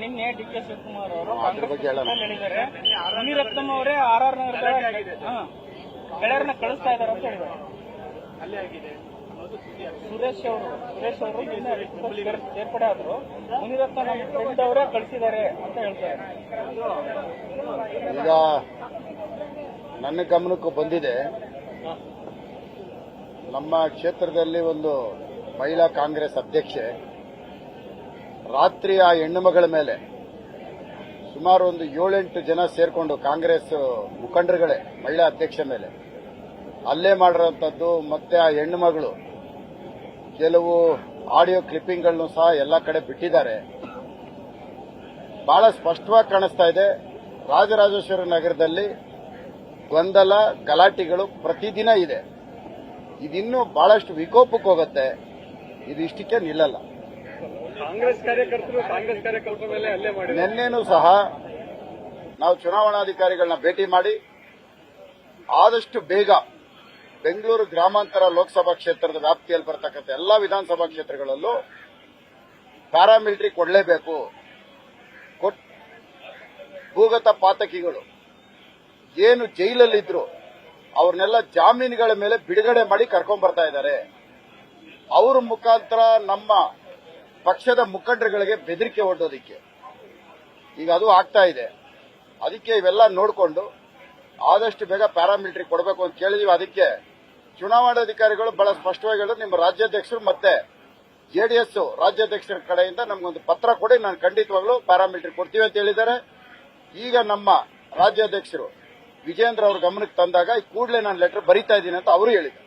ನಿನ್ನೆ D K Shivakumar ಅವರು ಮುನಿರತ್ನಂ ಅವರೇ ಆರ್ ಆರ್ ನಗರದ ಗೆಳೆಯರನ್ನ ಕಳಿಸ್ತಾ ಇದಾರೆ ಅಂತ ಹೇಳಿದ್ದಾರೆ. ಸುರೇಶ್ ಅವರು ಸುರೇಶ್ ಅವರು ನಿನ್ನೆ ಸೇರ್ಪಡೆ ಆದ್ರು ಮುನಿರತ್ನ ನಮ್ಮ ಫ್ರೆಂಡ್ ಅವರೇ ಕಳಿಸಿದ್ದಾರೆ ಅಂತ ಹೇಳ್ತಾರೆ. ಈಗ ನನ್ನ ಗಮನಕ್ಕೂ ಬಂದಿದೆ. ನಮ್ಮ ಕ್ಷೇತ್ರದಲ್ಲಿ ಒಂದು ಮಹಿಳಾ ಕಾಂಗ್ರೆಸ್ ಅಧ್ಯಕ್ಷೆ ರಾತ್ರಿ ಆ ಹೆಣ್ಣು ಮಗಳ ಮೇಲೆ ಸುಮಾರು ಒಂದು ಏಳೆಂಟು ಜನ ಸೇರ್ಕೊಂಡು ಕಾಂಗ್ರೆಸ್ ಮುಖಂಡರುಗಳೇ, ಮಹಿಳಾ ಅಧ್ಯಕ್ಷ ಮೇಲೆ. ಅಲ್ಲೇ ಮಾಡಿರೋಂಥದ್ದು ಮತ್ತೆ ಆ ಹೆಣ್ಣು ಮಗಳು. ಕೆಲವು ಆಡಿಯೋ ಕ್ಲಿಪ್ಪಿಂಗ್ಗಳನ್ನು ಸಹ ಎಲ್ಲ ಕಡೆ ಬಿಟ್ಟಿದ್ದಾರೆ. ಬಹಳ ಸ್ಪಷ್ಟವಾಗಿ ಕಾಣಿಸ್ತಾ ಇದೆ, ರಾಜರಾಜೇಶ್ವರ ನಗರದಲ್ಲಿ ಗೊಂದಲ, ಗಲಾಟೆಗಳು ಪ್ರತಿದಿನ ಇದೆ. ಇದಿನ್ನೂ ಬಹಳಷ್ಟು ವಿಕೋಪಕ್ಕೆ ಹೋಗುತ್ತೆ. ಇದು ಇಷ್ಟಕ್ಕೆ ನಿಲ್ಲಲ್ಲ. ಕಾಂಗ್ರೆಸ್ ಕಾರ್ಯಕರ್ತರು ಕಾಂಗ್ರೆಸ್ ಕಾರ್ಯಕರ್ತರ ಮೇಲೆ ಹಲ್ಲೆ ಮಾಡಿ ನಿನ್ನೆನೂ ಸಹ ನಾವು ಚುನಾವಣಾಧಿಕಾರಿಗಳನ್ನ ಭೇಟಿ ಮಾಡಿ ಆದಷ್ಟು ಬೇಗ ಬೆಂಗಳೂರು ಗ್ರಾಮಾಂತರ ಲೋಕಸಭಾ ಕ್ಷೇತ್ರದ ವ್ಯಾಪ್ತಿಯಲ್ಲಿ ಬರತಕ್ಕಂಥ ಎಲ್ಲಾ ವಿಧಾನಸಭಾ ಕ್ಷೇತ್ರಗಳಲ್ಲೂ ಪ್ಯಾರಾಮಿಲಿಟರಿ ಕೊಡಲೇಬೇಕು. ಭೂಗತ ಪಾತಕಿಗಳು ಏನು ಜೈಲಲ್ಲಿದ್ರು ಅವ್ರನ್ನೆಲ್ಲ ಜಾಮೀನುಗಳ ಮೇಲೆ ಬಿಡುಗಡೆ ಮಾಡಿ ಕರ್ಕೊಂಡ್ ಬರ್ತಾ ಇದ್ದಾರೆ. ಅವ್ರ ಮುಖಾಂತರ ನಮ್ಮ ಪಕ್ಷದ ಮುಖಂಡರುಗಳಿಗೆ ಬೆದರಿಕೆ ಒಡ್ಡೋದಿಕ್ಕೆ ಈಗ ಅದು ಆಗ್ತಾ ಇದೆ. ಅದಕ್ಕೆ ಇವೆಲ್ಲ ನೋಡಿಕೊಂಡು ಆದಷ್ಟು ಬೇಗ ಪ್ಯಾರಾಮಿಲಿಟರಿ ಕೊಡಬೇಕು ಅಂತ ಕೇಳಿದೀವಿ. ಅದಕ್ಕೆ ಚುನಾವಣಾಧಿಕಾರಿಗಳು ಬಹಳ ಸ್ಪಷ್ಟವಾಗಿ ಹೇಳಿದ್ರು. ನಿಮ್ಮ ರಾಜ್ಯಾಧ್ಯಕ್ಷರು ಮತ್ತೆ ಜೆಡಿಎಸ್ ರಾಜ್ಯಾಧ್ಯಕ್ಷರ ಕಡೆಯಿಂದ ನಮಗೊಂದು ಪತ್ರ ಕೊಡಿ. ನಾನು ಖಂಡಿತವಾಗ್ಲೂ ಪ್ಯಾರಾಮಿಲಿಟರಿ ಕೊಡ್ತೀವಿ ಅಂತ ಹೇಳಿದ್ದಾರೆ. ಈಗ ನಮ್ಮ ರಾಜ್ಯಾಧ್ಯಕ್ಷರು ವಿಜೇಂದ್ರ ಅವ್ರ ಗಮನಕ್ಕೆ ತಂದಾಗ ಈ ಕೂಡಲೇ ನಾನು ಲೆಟರ್ ಬರೀತಾ ಇದ್ದೀನಿ ಅಂತ ಅವರು ಹೇಳಿದ್ದಾರೆ.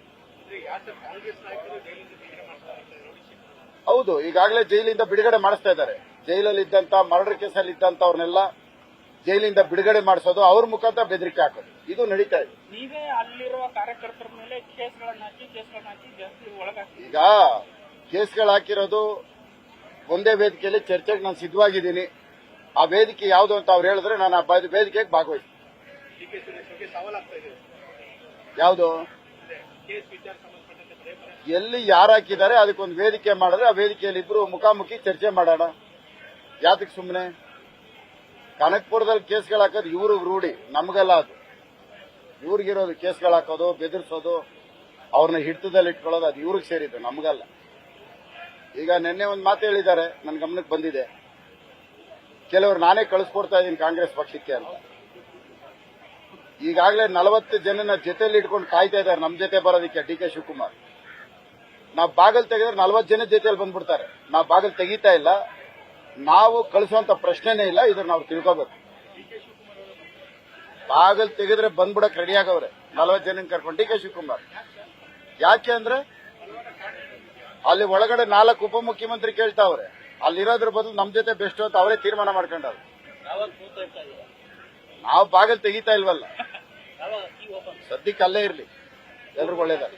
ಹೌದು ಈಗಾಗಲೇ ಜೈಲಿಂದ ಬಿಡುಗಡೆ ಮಾಡಿಸ್ತಾ ಇದ್ದಾರೆ. ಜೈಲಲ್ಲಿ ಇದ್ದಂತ ಮರ್ಡರ್ ಕೇಸಲ್ಲಿ ಇದ್ದಂತವ್ರನ್ನೆಲ್ಲ ಜೈಲಿಂದ ಬಿಡುಗಡೆ ಮಾಡಿಸೋದು ಅವ್ರ ಮುಖಾಂತರ ಬೆದರಿಕೆ ಹಾಕೋದು. ಇದು ನಡೀತಾ ಇದೆ. ನೀವೇ ಅಲ್ಲಿರುವ ಕಾರ್ಯಕರ್ತರ ಮೇಲೆ ಕೇಸ್ಗಳನ್ನ ಹಾಕಿ ಕೇಸ್ಗಳನ್ನ ಹಾಕಿ ಜಾಸ್ತಿ ಒಳಗಾಗ್ತೀವಿ ಈಗ ಕೇಸ್ಗಳು ಹಾಕಿರೋದು ಒಂದೇ ವೇದಿಕೆಯಲ್ಲಿ ಚರ್ಚೆಗೆ ನಾನು ಸಿದ್ಧವಾಗಿದ್ದೀನಿ. ಆ ವೇದಿಕೆ ಯಾವುದು ಅಂತ ಅವ್ರು ಹೇಳಿದ್ರೆ ನಾನು ಆ ವೇದಿಕೆಗೆ ಭಾಗವಹಿಸ್ತೀನಿ. ಯಾವುದು? ಎಲ್ಲಿ ಯಾರು ಹಾಕಿದ್ದಾರೆ ಅದಕ್ಕೊಂದು ವೇದಿಕೆ ಮಾಡಿದ್ರೆ ಆ ವೇದಿಕೆಯಲ್ಲಿ ಇಬ್ರು ಮುಖಾಮುಖಿ ಚರ್ಚೆ ಮಾಡೋಣ. ಯಾತಕ್ಕೆ ಸುಮ್ಮನೆ ಕನಕಪುರದಲ್ಲಿ ಕೇಸ್ಗಳು ಹಾಕೋದು ಇವರು ರೂಢಿ, ನಮಗಲ್ಲ ಅದು. ಇವ್ರಿಗಿರೋದು ಕೇಸ್ಗಳು ಹಾಕೋದು, ಬೆದರಿಸೋದು ಅವ್ರನ್ನ ಹಿಡಿತದಲ್ಲಿ ಇಟ್ಕೊಳ್ಳೋದು, ಅದು ಇವ್ರಿಗೆ ಸೇರಿದ್ದು, ನಮಗಲ್ಲ. ಈಗ ನಿನ್ನೆ ಒಂದು ಮಾತು ಹೇಳಿದ್ದಾರೆ ನನ್ನ ಗಮನಕ್ಕೆ ಬಂದಿದೆ. ಕೆಲವರು ನಾನೇ ಕಳಿಸ್ಕೊಡ್ತಾ ಇದ್ದೀನಿ ಕಾಂಗ್ರೆಸ್ ಪಕ್ಷಕ್ಕೆ ಅಂತ. ಈಗಾಗಲೇ ನಲವತ್ತು ಜನನ ಜೊತೆಯಲ್ಲಿ ಇಟ್ಕೊಂಡು ಕಾಯ್ತಾ ಇದ್ದಾರೆ ನಮ್ಮ ಜೊತೆ ಬರೋದಕ್ಕೆ ಡಿ ಕೆ ಶಿವಕುಮಾರ್. ನಾವು ಬಾಗಲ್ ತೆಗೆದ್ರೆ ನಲವತ್ತು ಜನ ಜೊತೆಲಿ ಬಂದ್ಬಿಡ್ತಾರೆ. ನಾವು ಬಾಗಲ್ ತೆಗೀತಾ ಇಲ್ಲ. ನಾವು ಕಳಿಸುವಂತ ಪ್ರಶ್ನೆನೇ ಇಲ್ಲ. ಇದ್ರ ನಾವು ತಿಳ್ಕೋಬೇಕು. ಬಾಗಲ್ ತೆಗೆದ್ರೆ ಬಂದ್ಬಿಡಕ್ ರೆಡಿ ಆಗವ್ರೆ. ನಲವತ್ತು ಜನ ಕರ್ಕೊಂಡು ಡಿ ಕೆ ಶಿವಕುಮಾರ್. ಯಾಕೆ ಅಂದ್ರೆ ಅಲ್ಲಿ ಒಳಗಡೆ ನಾಲ್ಕು ಉಪಮುಖ್ಯಮಂತ್ರಿ ಕೇಳ್ತಾವ್ರೆ. ಅಲ್ಲಿರೋದ್ರ ಬದಲು ನಮ್ ಜೊತೆ ಬೆಸ್ಟ್ ಅಂತ ಅವರೇ ತೀರ್ಮಾನ ಮಾಡ್ಕೊಂಡವ್ರು. ನಾವು ಬಾಗಲ್ ತೆಗಿತಾ ಇಲ್ವಲ್ಲ? ಸದ್ಯಕ್ಕೆ ಅಲ್ಲೇ ಇರ್ಲಿ. ಎಲ್ರಿಗೂ ಒಳ್ಳೇದಾಗ